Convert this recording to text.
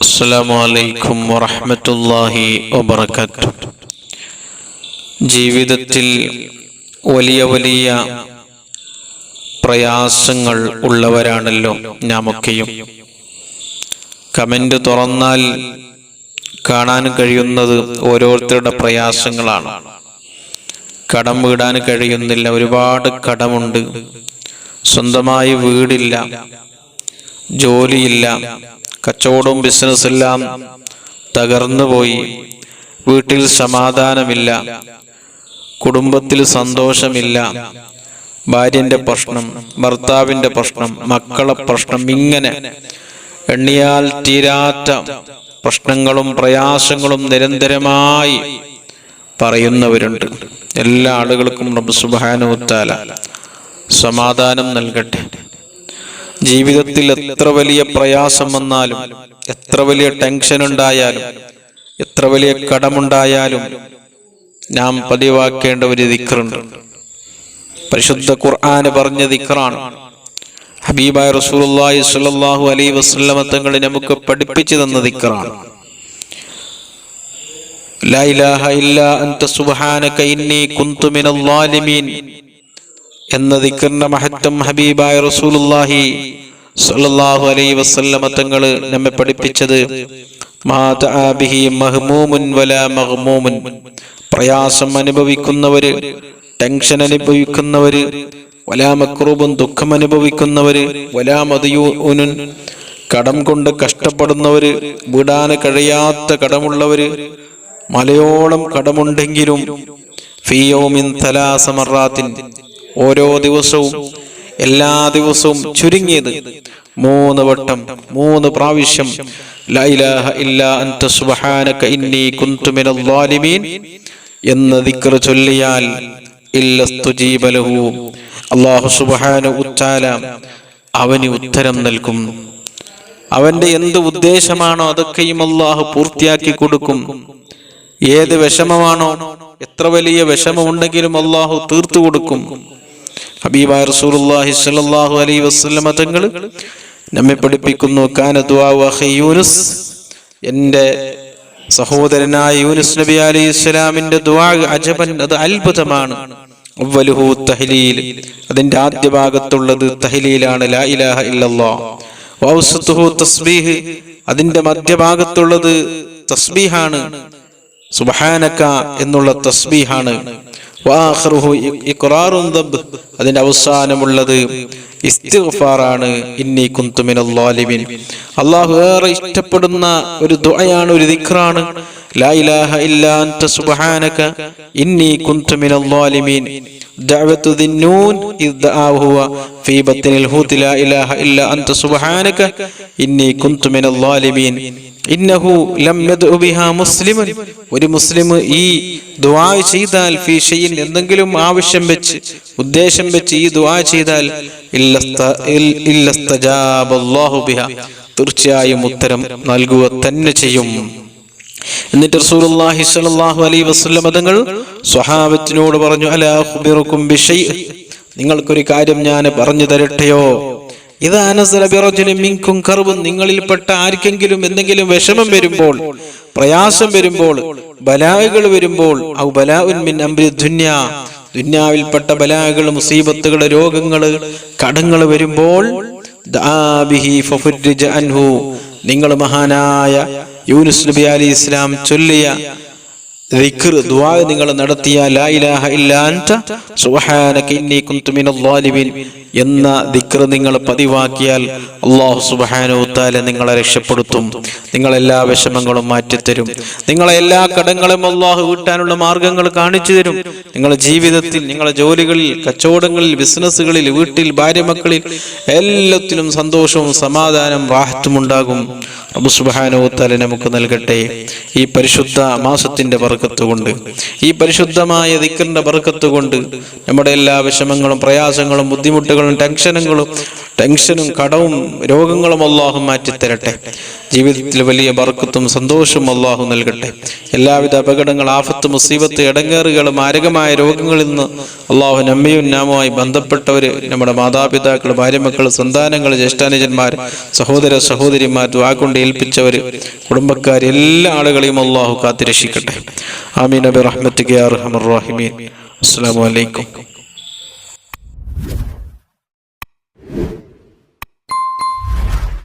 അസ്സലാമു അലൈക്കും വറഹ്മത്തുള്ളാഹി ജീവിതത്തിൽ വലിയ വലിയ പ്രയാസങ്ങൾ ഉള്ളവരാണല്ലോ ഞാമൊക്കെയും കമന്റ് തുറന്നാൽ കാണാൻ കഴിയുന്നത് ഓരോരുത്തരുടെ പ്രയാസങ്ങളാണ്. കടം വീടാൻ കഴിയുന്നില്ല ഒരുപാട് കടമുണ്ട്. സ്വന്തമായി വീടില്ല ജോലിയില്ല കച്ചവടവും ബിസിനസ്സെല്ലാം തകർന്നു പോയി വീട്ടിൽ സമാധാനമില്ല. കുടുംബത്തിൽ സന്തോഷമില്ല. ഭാര്യന്റെ പ്രശ്നം ഭർത്താവിന്റെ പ്രശ്നം മക്കളെ പ്രശ്നം ഇങ്ങനെ എണ്ണിയാൽ തീരാത്ത പ്രശ്നങ്ങളും പ്രയാസങ്ങളും നിരന്തരമായി പറയുന്നവരുണ്ട്. എല്ലാ ആളുകൾക്കും റബ്ബ് സുബാനുത്താല സമാധാനം നൽകട്ടെ. ജീവിതത്തിൽ എത്ര വലിയ പ്രയാസം വന്നാലും എത്ര വലിയ ടെൻഷൻ ഉണ്ടായാലും എത്ര വലിയ കടമുണ്ടായാലും നാം പതിവാക്കേണ്ട ഒരു ദിക്റുണ്ട്. പരിശുദ്ധ ഖുർആന് പറഞ്ഞ ദിക്റാണ്. ഹബീബായ റസൂലുള്ളാഹി സ്വല്ലല്ലാഹു അലൈഹി വസല്ലമ തങ്ങൾ നമുക്ക് പഠിപ്പിച്ചു തന്ന ദിക്റാണ്. ലാ ഇലാഹ ഇല്ലാ അൻത സുബ്ഹാനക ഇന്നി കുന്തു മിനൽ എന്ന ദിക്കറിന്റെ മഹത്വം ഹബീബായ റസൂലുള്ളാഹി സ്വല്ലല്ലാഹു അലൈഹി വസല്ലമ തങ്ങൾ നമ്മെ പഠിപ്പിച്ചത്. മഹ്മൂമുൻ വലാ മഗ്മൂമുൻ. പ്രയാസം അനുഭവിക്കുന്നവര് ടെൻഷൻ അനുഭവിക്കുന്നവര് വലാ മക്രൂബും ദുഃഖം അനുഭവിക്കുന്നവര് വലാ മതിയൂനുൻ കടം കൊണ്ട് കഷ്ടപ്പെടുന്നവര് വിടാൻ കഴിയാത്ത കടമുള്ളവര് മലയോളം കടമുണ്ടെങ്കിലും ഫിയോമിൻ തലാസമറാത്തിൻ ഓരോ ദിവസവും എല്ലാ ദിവസവും ചുരുങ്ങിയത് മൂന്ന് വട്ടം മൂന്ന് പ്രാവശ്യം എന്ന ദിക്ർ ചൊല്ലിയാൽ അള്ളാഹു സുബ്ഹാനഹു തആല അവന് ഉത്തരം നൽകും. അവന്റെ എന്ത് ഉദ്ദേശമാണോ അതൊക്കെയും അള്ളാഹു പൂർത്തിയാക്കി കൊടുക്കും. ഏത് വിഷമമാണോ എത്ര വലിയ വിഷമമുണ്ടെങ്കിലും അള്ളാഹു തീർത്തു കൊടുക്കും. ഹബീബായ റസൂലുള്ളാഹി സ്വല്ലല്ലാഹു അലൈഹി വസല്ലമ തങ്ങൾ നമ്മെ പഠിപ്പിക്കുന്നു കാന ദുആ യൂനുസ്. എന്റെ സഹോദരനായ യൂനുസ് നബി അലൈഹി ഇസ്ലാമിന്റെ ദുആ അജബൻ അത് അത്ഭുതമാണ്. തഹ്ലീൽ. അതിന്റെ ആദ്യ ഭാഗത്തുള്ളത് തഹ്ലീലാണ് ലാ ഇലാഹ ഇല്ലല്ലാഹ് വൗസത്തുഹു തസ്ബീഹ്. അതിന്റെ മധ്യഭാഗത്തുള്ളത് തസ്ബീഹാണ്. സുബ്ഹാനക എന്നുള്ള തസ്ബീഹാണ്. അതിന്റെ അവസാനമുള്ളത് ഇസ്തിഗ്ഫാറാണ്. ഇന്നി കുന്തു മിനൽ ളാലിമീൻ അല്ലാഹു ഏറെ ഇഷ്ടപ്പെടുന്ന ഒരു ദുആയാണ് ഒരു ദിക്റാണ്. ലാ ഇലാഹ ഇല്ലാ അൻത സുബ്ഹാനക. ഇന്നി കുന്തു മിനൽ ളാലിമീൻ ദഅവത്തു ദിന്നൂൻ ഇദ് ദആ ഹുവ. ഫീ ബത്നിൽ ഹൂതി ലാ ഇലാഹ ഇല്ലാ അൻത സുബ്ഹാനക. ഇന്നി കുന്തു മിനൽ ളാലിമീൻ ഇന്നഹു മുസ്ലിമുൻ. ഒരു മുസ്ലിം ഈ ദുആ ചെയ്താൽ ഫീ ഷൈഇൻ എന്തെങ്കിലും ആവശ്യം വെച്ച് ഉദ്ദേശം വെച്ച് ഈ ദുആ ചെയ്താൽ ബിഹാ. തീർച്ചയായും ഉത്തരം നൽകുക തന്നെ ചെയ്യും. എന്നിട്ട് റസൂലുള്ളാഹി സ്വല്ലല്ലാഹു അലൈഹി വസല്ലം തങ്ങൾ സ്വഹാബത്തിനോട് പറഞ്ഞു അലാ ബിശൈഅ നിങ്ങൾക്കൊരു കാര്യം ഞാൻ പറഞ്ഞു തരട്ടെയോ? ഇതാ നസല ബിറജുലിൻ മിൻകും കർബുൻ നിങ്ങളിൽപ്പെട്ട ആർക്കെങ്കിലും എന്തെങ്കിലും വിഷമം വരുമ്പോൾ പ്രയാസം വരുമ്പോൾ ബലാഹുകൾ വരുമ്പോൾ ഔ ദുന്യാവിൽപ്പെട്ട ബലാഹുകൾ മുസീബത്തുകൾ രോഗങ്ങൾ കടങ്ങൾ വരുമ്പോൾ നിങ്ങൾ മഹാനായ യൂനുസ് നബി അലി ഇസ്ലാം ചൊല്ലിയ നിങ്ങൾ നടത്തിയ ലാ ഇലാഹ ഇല്ലാ അൻത സുബ്ഹാനക ഇന്നി കുന്തു മിനൽ ളാലിമീൻ എന്ന ദിക്ർ നിങ്ങൾ പതിവാക്കിയാൽ അള്ളാഹു സുബ്ഹാനഹു നിങ്ങളെ രക്ഷപ്പെടുത്തും. നിങ്ങളെ എല്ലാ വിഷമങ്ങളും മാറ്റിത്തരും. നിങ്ങളെ എല്ലാ കടങ്ങളും അള്ളാഹു വീട്ടാനുള്ള മാർഗങ്ങൾ കാണിച്ചു തരും. നിങ്ങളുടെ ജീവിതത്തിൽ നിങ്ങളുടെ ജോലികളിൽ കച്ചവടങ്ങളിൽ ബിസിനസ്സുകളിൽ വീട്ടിൽ ഭാര്യ മക്കളിൽ എല്ലാത്തിലും സന്തോഷവും സമാധാനം റാഹത്തും ഉണ്ടാകും. റബ്ബ് സുബ്ഹാനഹു നമുക്ക് നൽകട്ടെ. ഈ പരിശുദ്ധ മാസത്തിന്റെ ബർക്കത്ത് കൊണ്ട് ഈ പരിശുദ്ധമായ ദിക്കറിന്റെ ബർക്കത്തുകൊണ്ട് നമ്മുടെ എല്ലാ വിഷമങ്ങളും പ്രയാസങ്ങളും ബുദ്ധിമുട്ടുകളും ടെൻഷനുകളും ടെൻഷനും കടവും രോഗങ്ങളും അള്ളാഹു മാറ്റിത്തരട്ടെ. ജീവിതത്തിൽ വലിയ ബർക്കത്തും സന്തോഷവും അള്ളാഹു നൽകട്ടെ. എല്ലാവിധ അപകടങ്ങൾ ആഫത്ത് മുസീബത്ത് ഇടങ്ങേറുകൾ മാരകമായ രോഗങ്ങളിൽ നിന്ന് അള്ളാഹു നമ്മയും നാമുമായി ബന്ധപ്പെട്ടവർ നമ്മുടെ മാതാപിതാക്കൾ ഭാര്യമക്കൾ സന്താനങ്ങൾ ജ്യേഷ്ഠാനുജന്മാർ സഹോദര സഹോദരിമാർ കൊണ്ട് ഏൽപ്പിച്ചവർ കുടുംബക്കാർ എല്ലാ ആളുകളെയും അള്ളാഹു കാത്തിരക്ഷിക്കട്ടെ. ആമീൻ. നബി റഹ്മത്ത് അസ്സാം വലൈക്കും